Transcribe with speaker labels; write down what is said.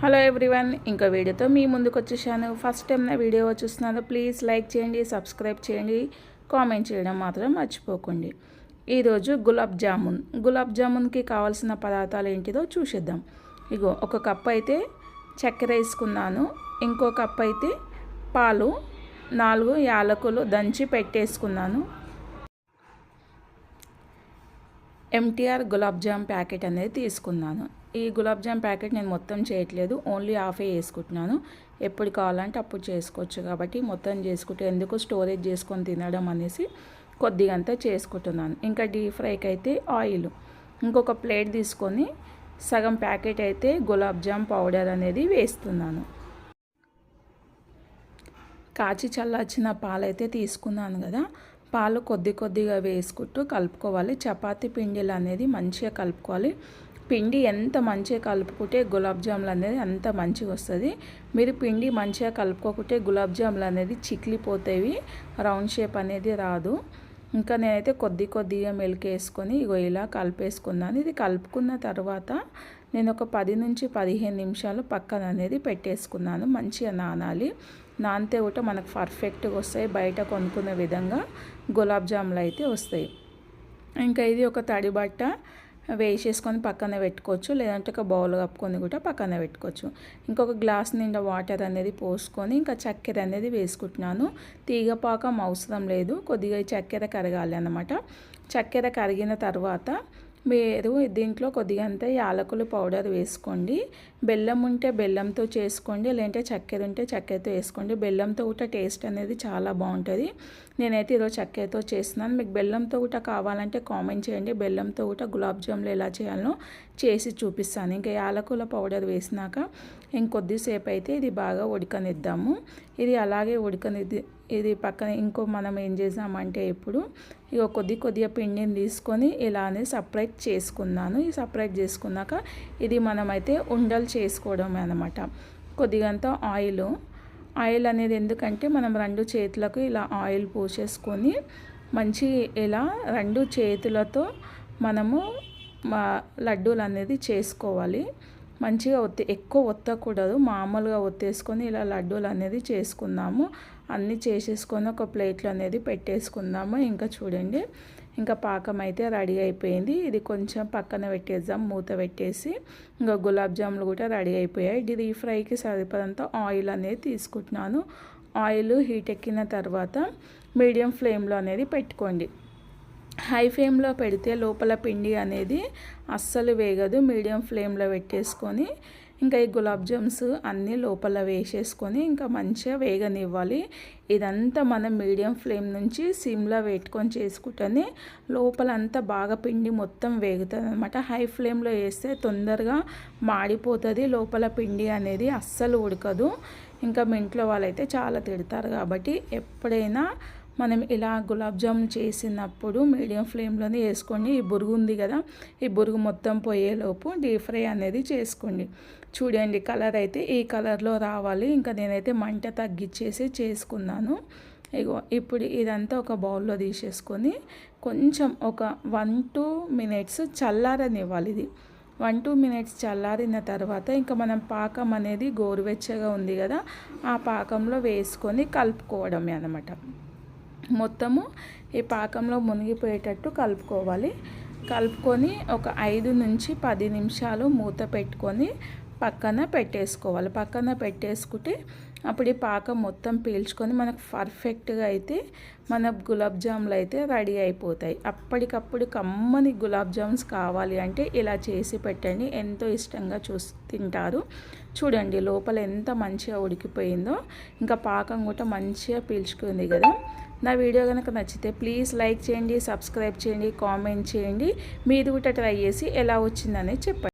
Speaker 1: Hello everyone ఇంకో వీడియోతో మీ ముందుకు వచ్చేసాను ఫస్ట్ టైం నా వీడియో చూస్తున్నాను ప్లీజ్ లైక్ చేయండి సబ్స్క్రైబ్ చేయండి కామెంట్ చేయడం మాత్రం మర్చిపోకండి. ఈరోజు గులాబ్ జామున్. గులాబ్ జామున్కి కావాల్సిన పదార్థాలు ఏంటిదో చూసేద్దాం. ఇగో ఒక కప్ అయితే చక్కెర వేసుకున్నాను. ఇంకో కప్ అయితే పాలు నాలుగు యాలకులు దంచి పెట్టేసుకున్నాను. ఎంటీఆర్ గులాబ్ జామ్ ప్యాకెట్ అనేది తీసుకున్నాను. ఈ గులాబ్ జామ్ ప్యాకెట్ నేను మొత్తం చేయట్లేదు ఓన్లీ హాఫే వేసుకుంటున్నాను ఎప్పుడు కావాలంటే అప్పుడు చేసుకోవచ్చు కాబట్టి మొత్తం చేసుకుంటే ఎందుకు స్టోరేజ్ చేసుకొని తినడం అనేసి కొద్దిగా అంతా చేసుకుంటున్నాను. ఇంకా డీప్ ఫ్రైకి అయితే ఆయిల్. ఇంకొక ప్లేట్ తీసుకొని సగం ప్యాకెట్ అయితే గులాబ్ జామ్ పౌడర్ అనేది వేస్తున్నాను. కాచి చల్లార్చిన పాలైతే తీసుకున్నాను కదా పాలు కొద్ది కొద్దిగా వేసుకుంటూ కలుపుకోవాలి. చపాతీ పిండిలు అనేది మంచిగా కలుపుకోవాలి. పిండి ఎంత మంచిగా కలుపుకుంటే గులాబ్ జాములు అనేది అంత మంచిగా వస్తుంది. మీరు పిండి మంచిగా కలుపుకోకుంటే గులాబ్ జాములు అనేది చిక్లిపోతాయి రౌండ్ షేప్ అనేది రాదు. ఇంకా నేనైతే కొద్ది కొద్దిగా మెలికి వేసుకొని ఇగో ఇలా కలిపేసుకున్నాను. ఇది కలుపుకున్న తర్వాత నేను ఒక పది నుంచి పదిహేను నిమిషాలు పక్కన అనేది పెట్టేసుకున్నాను. మంచిగా నానాలి. నానితే కూడా మనకు పర్ఫెక్ట్గా వస్తాయి. బయట కొనుక్కునే విధంగా గులాబ్ జాములు అయితే వస్తాయి. ఇంకా ఇది ఒక తడి బట్ట. వేసేసుకొని పక్కన పెట్టుకోవచ్చు. లేదంటే ఒక బౌల్ కప్పుకొని కూడా పక్కన పెట్టుకోవచ్చు. ఇంకొక గ్లాస్ నిండా వాటర్ అనేది పోసుకొని ఇంకా చక్కెర అనేది వేసుకుంటున్నాను. తీగపాకం అవసరం లేదు. కొద్దిగా చక్కెర కరగాలి అన్నమాట. చక్కెర కరిగిన తర్వాత మీరు దీంట్లో కొద్దిగా అంతా యాలకులు పౌడర్ వేసుకోండి. బెల్లం ఉంటే బెల్లంతో చేసుకోండి లేదంటే చక్కెర ఉంటే చక్కెరతో వేసుకోండి. బెల్లంతో కూడా టేస్ట్ అనేది చాలా బాగుంటుంది. నేనైతే ఈరోజు చక్కెరతో చేస్తున్నాను. మీకు బెల్లంతో కూడా కావాలంటే కామెంట్ చేయండి. బెల్లంతో కూడా గులాబ్ జాములు ఎలా చేయాలో చేసి చూపిస్తాను. ఇంకా యాలకుల పౌడర్ వేసినాక ఇంకొద్దిసేపు అయితే ఇది బాగా ఉడకనిద్దాము. ఇది అలాగే ఉడకనిద్ది ఇది పక్కన ఇంకో మనం ఏం చేసామంటే ఇప్పుడు ఇక కొద్ది కొద్దిగా పిండిని తీసుకొని ఇలానే సపరేట్ చేసుకున్నాను. ఈ సపరేట్ చేసుకున్నాక ఇది మనమైతే ఉండలు చేసుకోవడం అనమాట కొద్దిగంత ఆయిల్ ఆయిల్ అనేది ఎందుకంటే మనం రెండు చేతులకు ఇలా ఆయిల్ పోసేసుకొని మంచి ఇలా రెండు చేతులతో మనము లడ్డూలు అనేది చేసుకోవాలి. మంచిగా ఒత్తి ఎక్కువ ఒత్తకూడదు. మామూలుగా ఒత్తేసుకొని ఇలా లడ్డూలు అనేది చేసుకుందాము. అన్నీ చేసేసుకొని ఒక ప్లేట్లు అనేది పెట్టేసుకుందాము. ఇంకా చూడండి ఇంకా పాకం అయితే రెడీ అయిపోయింది. ఇది కొంచెం పక్కన పెట్టేద్దాం మూత పెట్టేసి. ఇంకా గులాబ్ జాములు కూడా రెడీ అయిపోయాయి. ఇది ఫ్రైకి సరిపడంత ఆయిల్ అనేది తీసుకుంటున్నాను. ఆయిల్ హీట్ ఎక్కిన తర్వాత మీడియం ఫ్లేమ్లో అనేది పెట్టుకోండి. హై ఫ్లేమ్లో పెడితే లోపల పిండి అనేది అస్సలు వేగదు. మీడియం ఫ్లేమ్లో పెట్టేసుకొని ఇంకా ఈ గులాబ్ జామ్స్ అన్నీ లోపల వేసేసుకొని ఇంకా మంచిగా వేగనివ్వాలి. ఇదంతా మనం మీడియం ఫ్లేమ్ నుంచి సిమ్లో పెట్టుకొని చేసుకుంటేనే లోపలంతా బాగా పిండి మొత్తం వేగుతుంది అనమాట హై ఫ్లేమ్లో వేస్తే తొందరగా మాడిపోతుంది. లోపల పిండి అనేది అస్సలు ఉడకదు. ఇంకా మీ ఇంట్లో వాళ్ళైతే చాలా తిడతారు కాబట్టి ఎప్పుడైనా మనం ఇలా గులాబ్ జామున్ చేసినప్పుడు మీడియం ఫ్లేమ్లోనే వేసుకోండి. ఈ బురుగు ఉంది కదా ఈ బురుగు మొత్తం పోయేలోపు డీప్ ఫ్రై అనేది చేసుకోండి. చూడండి కలర్ అయితే ఈ కలర్లో రావాలి. ఇంకా నేనైతే మంట తగ్గించేసి చేసుకున్నాను. ఇగో ఇప్పుడు ఇదంతా ఒక బౌల్లో తీసేసుకొని కొంచెం ఒక వన్ టూ మినిట్స్ చల్లారనివ్వాలి ఇది. వన్ టూ మినిట్స్ చల్లారిన తర్వాత ఇంకా మనం పాకం అనేది గోరువెచ్చగా ఉంది కదా ఆ పాకంలో వేసుకొని కలుపుకోవడమే అనమాట మొత్తము ఈ పాకంలో మునిగిపోయేటట్టు కలుపుకోవాలి. కలుపుకొని ఒక ఐదు నుంచి పది నిమిషాలు మూత పెట్టుకొని పక్కన పెట్టేసుకోవాలి. పక్కన పెట్టేసుకుంటే అప్పుడు ఈ పాకం మొత్తం పీల్చుకొని మనకు పర్ఫెక్ట్గా అయితే మన గులాబ్ జాములు అయితే రెడీ అయిపోతాయి. అప్పటికప్పుడు కమ్మని గులాబ్ జామ్స్ కావాలి అంటే ఇలా చేసి పెట్టండి. ఎంతో ఇష్టంగా చూసి తింటారు. చూడండి లోపల ఎంత మంచిగా ఉడికిపోయిందో. ఇంకా పాకం కూడా మంచిగా పీల్చుకుంది కదా. నా వీడియో కనుక నచ్చితే ప్లీజ్ లైక్ చేయండి సబ్స్క్రైబ్ చేయండి కామెంట్ చేయండి. మీరు కూడా ట్రై చేసి ఎలా వచ్చిందనేది చెప్పండి.